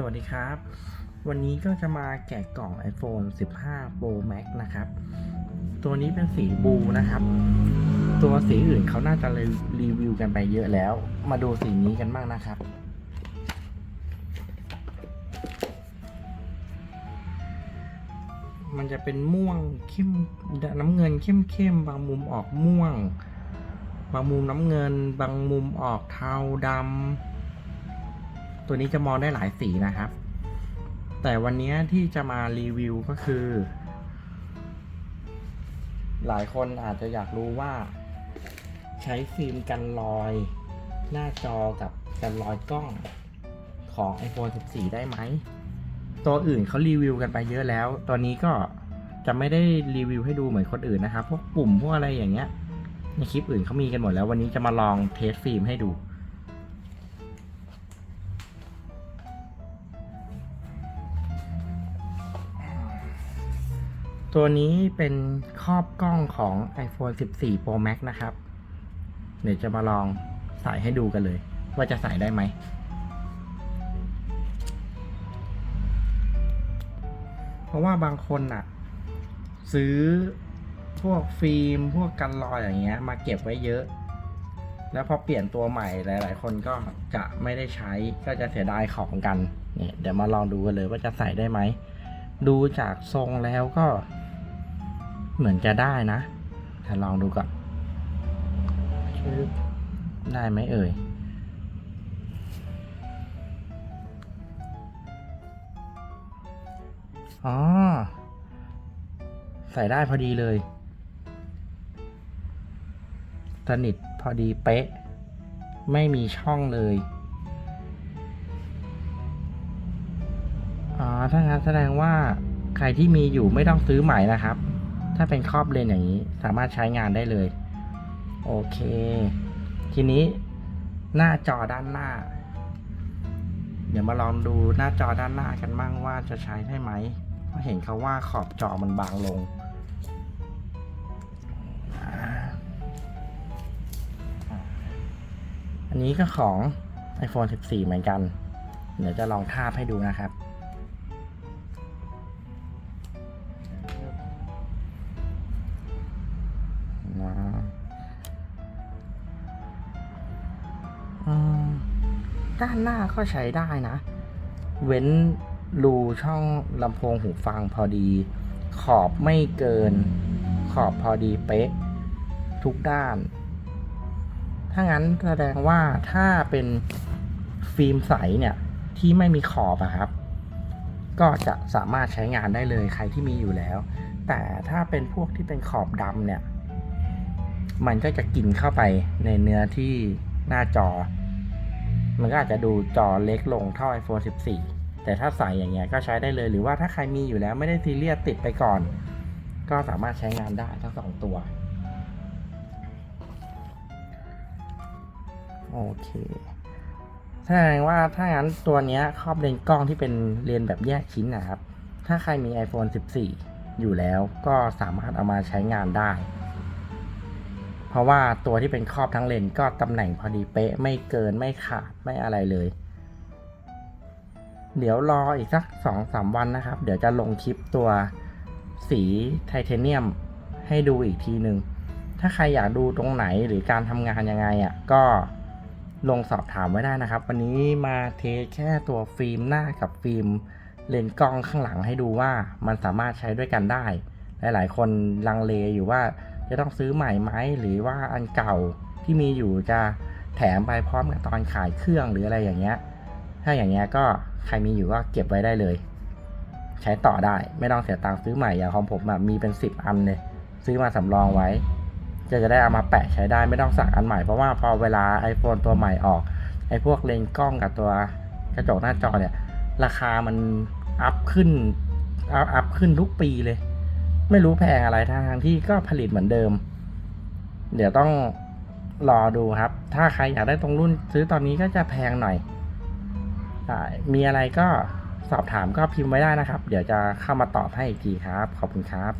สวัสดีครับ วันนี้ก็จะมาแกะกล่อง iPhone 15 Pro Max นะครับ ตัวนี้เป็นสีบลูนะครับ ตัวสีอื่นเขาน่าจะรีวิวกันไปเยอะแล้ว มาดูสีนี้กันบ้างนะครับ มันจะเป็นม่วงเข้มน้ำเงินเข้มเข้มๆบางมุมออกม่วง บางมุมน้ำเงิน บางมุมออกเทาดำ ตัวนี้จะมองได้หลายสีนะครับ แต่วันนี้ที่จะมารีวิวก็คือ หลายคนอาจจะอยากรู้ว่า ใช้ฟิล์มกันรอย หน้าจอกับกันรอยกล้องของ iPhone 14 ได้ไหม ตัวอื่นเขารีวิวกันไปเยอะแล้ว ตัวนี้ก็จะไม่ได้รีวิวให้ดูเหมือนคนอื่นนะครับ พวกปุ่มพวกอะไรอย่างเงี้ย ในคลิปอื่นเขามีกันหมดแล้ว วันนี้จะมาลองเทสฟิล์มให้ดู ตัวนี้เป็นครอบกล้องของ iPhone 14 Pro Max นะครับ เดี๋ยวจะมาลองใส่ให้ดูกันเลย ว่าจะใส่ได้ไหม เพราะว่าบางคนอะซื้อพวกฟิล์ม พวกกันรอยอย่างเงี้ย มาเก็บไว้เยอะ แล้วพอเปลี่ยนตัวใหม่หลาย ๆ คนก็จะไม่ได้ใช้ก็จะเสียดายของกันเนี่ยเดี๋ยวมาลองดูกันเลยว่าจะใส่ได้ไหมดูจากทรงแล้วก็ เหมือนจะได้นะลองดูก่อนได้ไหมเอ่ย อ๋อ ใส่ได้พอดีเลย สนิทพอดีเป๊ะ ไม่มีช่องเลย อ๋อ ถ้างั้นแสดงว่าใครที่มีอยู่ไม่ต้องซื้อใหม่นะครับ ถ้าเป็นครอบเลนอย่างนี้ สามารถใช้งานได้เลย โอเค ทีนี้หน้าจอด้านหน้า เดี๋ยวมาลองดูหน้าจอด้านหน้ากันบ้างว่าจะใช้ได้ไหมเพราะเห็นเขาว่าขอบจอมันบางลงอันนี้ก็ของ iPhone 14 เหมือนกัน เดี๋ยวจะลองทาบให้ดูนะครับ ด้านหน้าก็ใช้ได้นะ เว้นรูช่องลำโพงหูฟังพอดี ขอบไม่เกิน ขอบพอดีเป๊ะ ทุกด้าน ถ้างั้นแสดงว่าถ้าเป็นฟิล์มใสเนี่ย ที่ไม่มีขอบอะครับ ก็จะสามารถใช้งานได้เลยใครที่มีอยู่แล้ว แต่ถ้าเป็นพวกที่เป็นขอบดำเนี่ย มันก็จะกินเข้าไปในเนื้อที่หน้าจอ มันก็อาจจะดูจอเล็กลงเท่า iPhone 14 แต่ถ้าใส่อย่างเงี้ยก็ใช้ได้เลยหรือว่าถ้าใครมีอยู่แล้วไม่ได้ซีเรียสติดไปก่อน ก็สามารถใช้งานได้ทั้งสองตัว โอเคแสดงว่าถ้างั้นตัวนี้ครอบเลนส์กล้องที่เป็นเลนส์แบบแยกชิ้นนะครับ ถ้าใครมี iPhone 14 อยู่แล้วก็สามารถเอามาใช้งานได้ เพราะว่าตัวที่เป็นครอบทั้งเลนส์ก็ตำแหน่งพอดีเป๊ะไม่เกินไม่ขาดไม่อะไรเลย เดี๋ยวรออีกสักสองสามวันนะครับ เดี๋ยวจะลงคลิปตัวสีไทเทเนียมให้ดูอีกทีหนึ่งถ้าใครอยากดูตรงไหนหรือการทำงานยังไงอะก็ลงสอบถามไว้ได้นะครับ วันนี้มาเทแค่ตัวฟิล์มหน้ากับฟิล์มเลนส์กล้องข้างหลังให้ดูว่ามันสามารถใช้ด้วยกันได้ หลาย ๆ คนลังเลอยู่ว่า จะต้องซื้อใหม่ไหมหรือว่าอันเก่าที่มีอยู่จะแถมไปพร้อมกับตอนขายเครื่องหรืออะไรอย่างเงี้ย ถ้าอย่างเงี้ยก็ใครมีอยู่ก็เก็บไว้ได้เลย ใช้ต่อได้ไม่ต้องเสียตังค์ซื้อใหม่อย่างของผมอะมีเป็นสิบอันเลยซื้อมาสำรองไว้ จะจะได้เอามาแปะใช้ได้ไม่ต้องสั่งอันใหม่เพราะว่าพอเวลา iPhone ตัวใหม่ออกไอ้พวกเลนส์กล้องกับตัวกระจกหน้าจอเนี่ย ราคามันอัพขึ้นอัพขึ้นทุกปีเลย ไม่รู้แพงอะไรทางที่ก็ผลิตเหมือนเดิม เดี๋ยวต้องรอดูครับ ถ้าใครอยากได้ตรงรุ่นซื้อตอนนี้ก็จะแพงหน่อยมีอะไรก็สอบถามก็พิมพ์ไว้ได้นะครับ เดี๋ยวจะเข้ามาตอบให้อีกทีครับ ขอบคุณครับ